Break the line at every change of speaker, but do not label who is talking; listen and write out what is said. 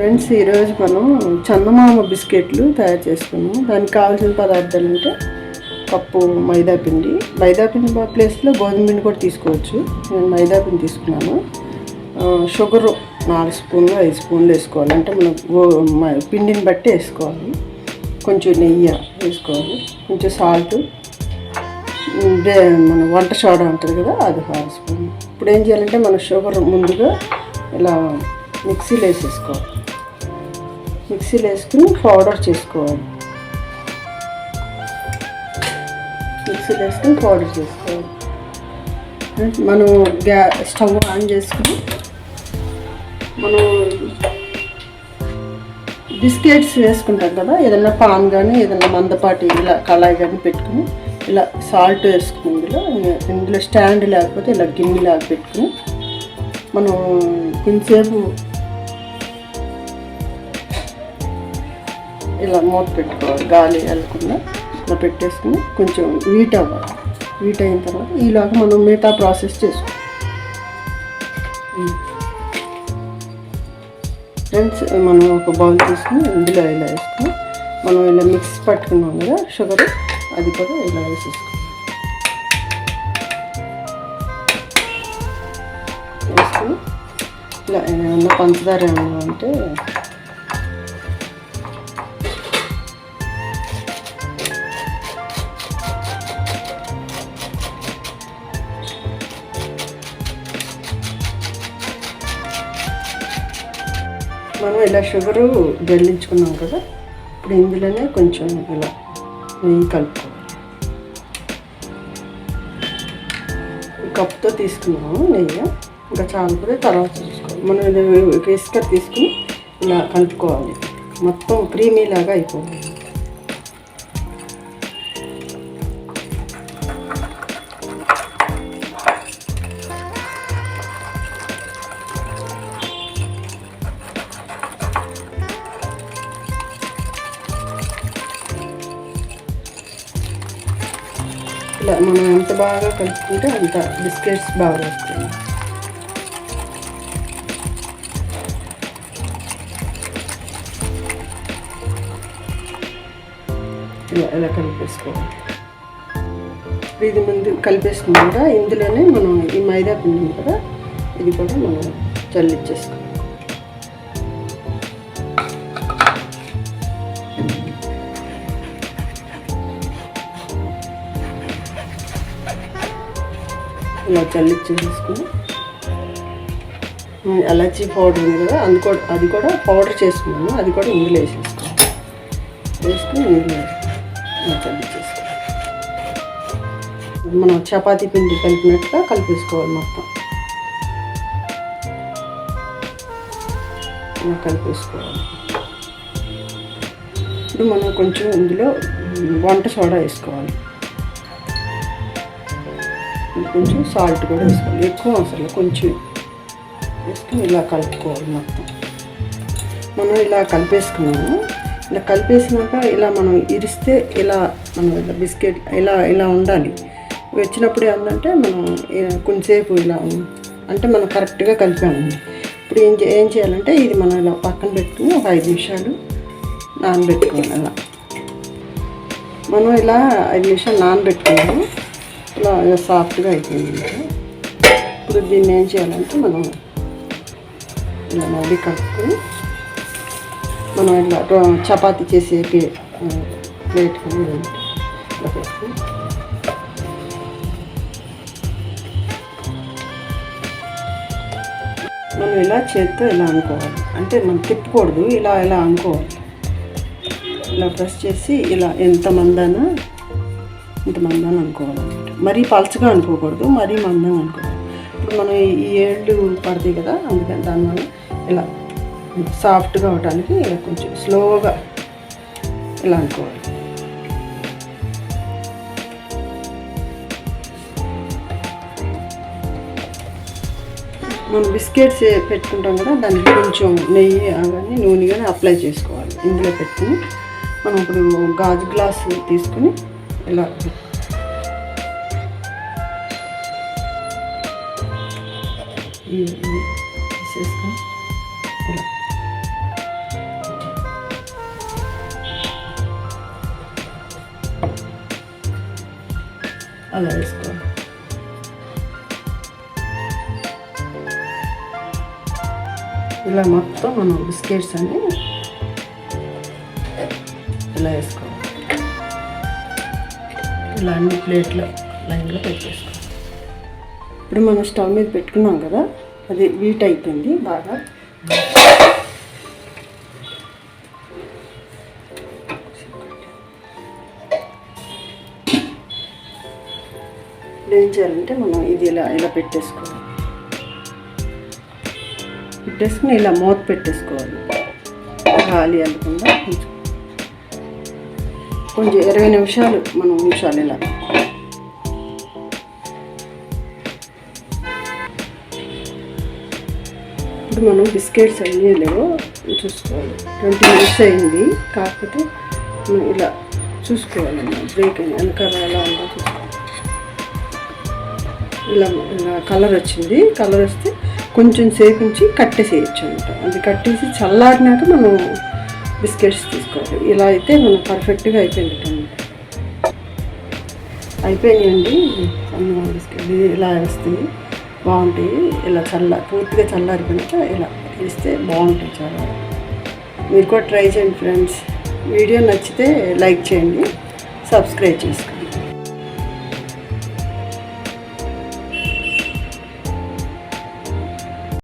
Friends ఈరోజు మనం చందమామ బిస్కెట్లు తయారు చేసుకున్నాం దానికి కావాల్సిన పదార్థాలు అంటే పప్పు మైదా పిండి. ప్లేస్లో గోధుమ పిండి కూడా తీసుకోవచ్చు. నేను మైదా పిండి తీసుకున్నాను. షుగర్ నాలుగు స్పూన్లు ఐదు స్పూన్లు వేసుకోవాలి. అంటే మనం గో పిండిని బట్టి వేసుకోవాలి. కొంచెం నెయ్యి వేసుకోవాలి. కొంచెం సాల్ట్. మన వంట సోడా ఉంటుంది కదా అది హాఫ్ స్పూన్. ఇప్పుడు ఏం చేయాలంటే మన షుగర్ ముందుగా ఇలా మిక్సీలో వేసేసుకోవాలి. మిక్సీలో వేసుకుని పౌడర్ చేసుకోవాలి. మిక్సీలో వేసుకుని పౌడర్ చేసుకోవాలి. మనం గ్యా స్టవ్ ఆన్ చేసుకుని మనం బిస్కెట్స్ వేసుకుంటాం కదా ఏదైనా పాన్ కానీ ఏదైనా మందపాటి ఇలా కళాయి కానీ పెట్టుకుని ఇలా సాల్ట్ వేసుకుని ఇందులో ఇందులో స్టాండ్ లేకపోతే ఇలా గిన్నె లాగా పెట్టుకుని మనం కొంచెంసేపు ఇలా మూత పెట్టుకోవాలి. గాలి వెళ్ళకుండా ఇలా పెట్టేసుకుని కొంచెం వీట్ అవ్వాలి. వీట్ అయిన తర్వాత ఈలోగా మనం మిగతా ప్రాసెస్ చేసుకోవాలి. ఫ్రెండ్స్ మనం ఒక బౌల్ తీసుకుని ఇందులో ఇలా వేసుకుని మనం ఇలా మిక్స్ పట్టుకున్నాం కదా షుగర్ అది కూడా ఇలా వేసేసుకోవాలి. వేసుకుని ఇలా ఏమన్నా పంచదార ఏమన్నా అంటే మనం ఇలా షుగరు జల్లించుకున్నాం కదా ఇప్పుడు ఇందులోనే కొంచెం ఇలా నెయ్యి కలుపుకోవాలి. కప్తో తీసుకున్నాము నెయ్యి ఇంకా చాలకపోతే తర్వాత చూసుకోవాలి. మనం ఇది ఇసుక తీసుకుని ఇలా కలుపుకోవాలి. మొత్తం క్రీమీలాగా అయిపోవాలి మనం ఎంత బాగా కలుపుకుంటే అంత బిస్కెట్స్ బాగా వస్తాయి. ఇలా ఇలా కలిపేసుకోవాలి. ఇది ముందు కలిపేసుకున్నాక ఇందులోనే మనం ఈ మైదా పిండి కదా ఇది కూడా మనం చల్లిచ్చేసుకోవాలి ఇలా చల్లిచ్చేసుకుని ఉమ్, పౌడర్ ఉంది కదా అది కూడా అది కూడా పౌడర్ చేసుకున్నాను. అది కూడా ఇందులో వేసేసుకోవాలి వేసుకుని నీళ్ళు ఇలా మనం చపాతీ పిండి కలిపినట్టుగా కలిపేసుకోవాలి మొత్తం. ఇలా కలిపేసుకోవాలి. ఇప్పుడు మనం కొంచెం ఇందులో వంట సోడా వేసుకోవాలి. కొంచెం సాల్ట్ కూడా వేసుకోవాలి. ఎక్కువ అసలు కొంచెం వేసుకొని ఇలా కలుపుకోవాలి మొత్తం. మనం ఇలా కలిపేసుకున్నాము. ఇలా కలిపేసినాక ఇలా మనం ఇరిస్తే ఇలా మనం ఇలా బిస్కెట్ ఇలా ఇలా ఉండాలి. వచ్చినప్పుడు ఏంటంటే మనం కొంచెంసేపు ఇలా అంటే మనం కరెక్ట్గా కలిపాము. ఇప్పుడు ఏం చే- ఏం చేయాలంటే ఇది మనం ఇలా పక్కన పెట్టుకుని ఒక ఐదు నిమిషాలు నానబెట్టుకోవాలి అలా. మనం ఇలా ఐదు నిమిషాలు నానబెట్టుకున్నాము. ఇలా సాఫ్ట్గా అయిపోయింది ఇప్పుడు దీన్ని ఏం చేయాలంటే మనం ఇలా మళ్ళీ కలుపుకొని మనం ఇలా చపాతి చేసే ప్లేట్ కానీ మనం ఇలా చేత్తో ఇలా అనుకోవాలి. అంటే మనం తిప్పకూడదు ఇలా ఇలా అనుకోవాలి. ఇలా ప్రెస్ చేసి ఇలా ఎంత మందాన ఇంత మందం అనుకోవాలి. మరీ పలచగా అనుకోకూడదు మరీ మందం అనుకోకూడదు. ఇప్పుడు మనం ఈ ఏళ్ళు పడతాయి కదా అందుకని దానివల్ల ఇలా సాఫ్ట్గా అవడానికి ఇలా కొంచెం స్లోగా ఇలా అనుకోవాలి. మనం బిస్కెట్స్ పెట్టుకుంటాం కదా దానికి కొంచెం నెయ్యి కానీ నూనె కానీ అప్లై చేసుకోవాలి. ఇందులో పెట్టుకుని మనం ఇప్పుడు గాజు గ్లాస్ తీసుకుని ఇలా ఈ తీసేస్తాం ఇలా అలా వేసుకోవాలి ఇలా మొత్తం మనం బిస్కెట్స్ అన్ని ఇలా వేసుకోవాలి ఇలా అన్ని ప్లేట్లో లైన్లో పెట్టేసుకోవాలి ఇప్పుడు మనం స్టవ్ మీద పెట్టుకున్నాం కదా అది వీట్ అయిపోయింది బాగా. ఏం చేయాలంటే మనం ఇది ఇలా ఇలా పెట్టేసుకోవాలి. పెట్టేసుకుని ఇలా మూత పెట్టేసుకోవాలి. గాలి అనకుండా కొంచెం కొంచెం ఇరవై నిమిషాలు మనం ఉంచాలి ఇలా. ఇప్పుడు మనం బిస్కెట్స్ అన్నీ లేవో చూసుకోవాలి. ట్వంటీ మినిట్స్ అయింది. కాకపోతే ఇలా చూసుకోవాలి బ్రేక్ అయింది. వెనకాల ఎలా ఉందో చూసుకోవాలి. ఇలా ఇలా కలర్ వచ్చింది. కలర్ వస్తే కొంచెం సేపు నుంచి కట్టేసేయచ్చు అనమాట అది కట్టేసి చల్లారినాక మనం బిస్కెట్స్ తీసుకోవాలి. ఇలా అయితే మనం పర్ఫెక్ట్గా అయిపోయింది అనమాట అయిపోయినాయండి. బిస్కెట్. ఇలా వస్తుంది. బాగుంటాయి. ఇలా చల్ల పూర్తిగా చల్లారిపోయినాక ఇలా ఇస్తే బాగుంటుంది చాలా. మీరు కూడా ట్రై చేయండి ఫ్రెండ్స్. వీడియో నచ్చితే లైక్ చేయండి సబ్స్క్రైబ్ చేసుకోండి.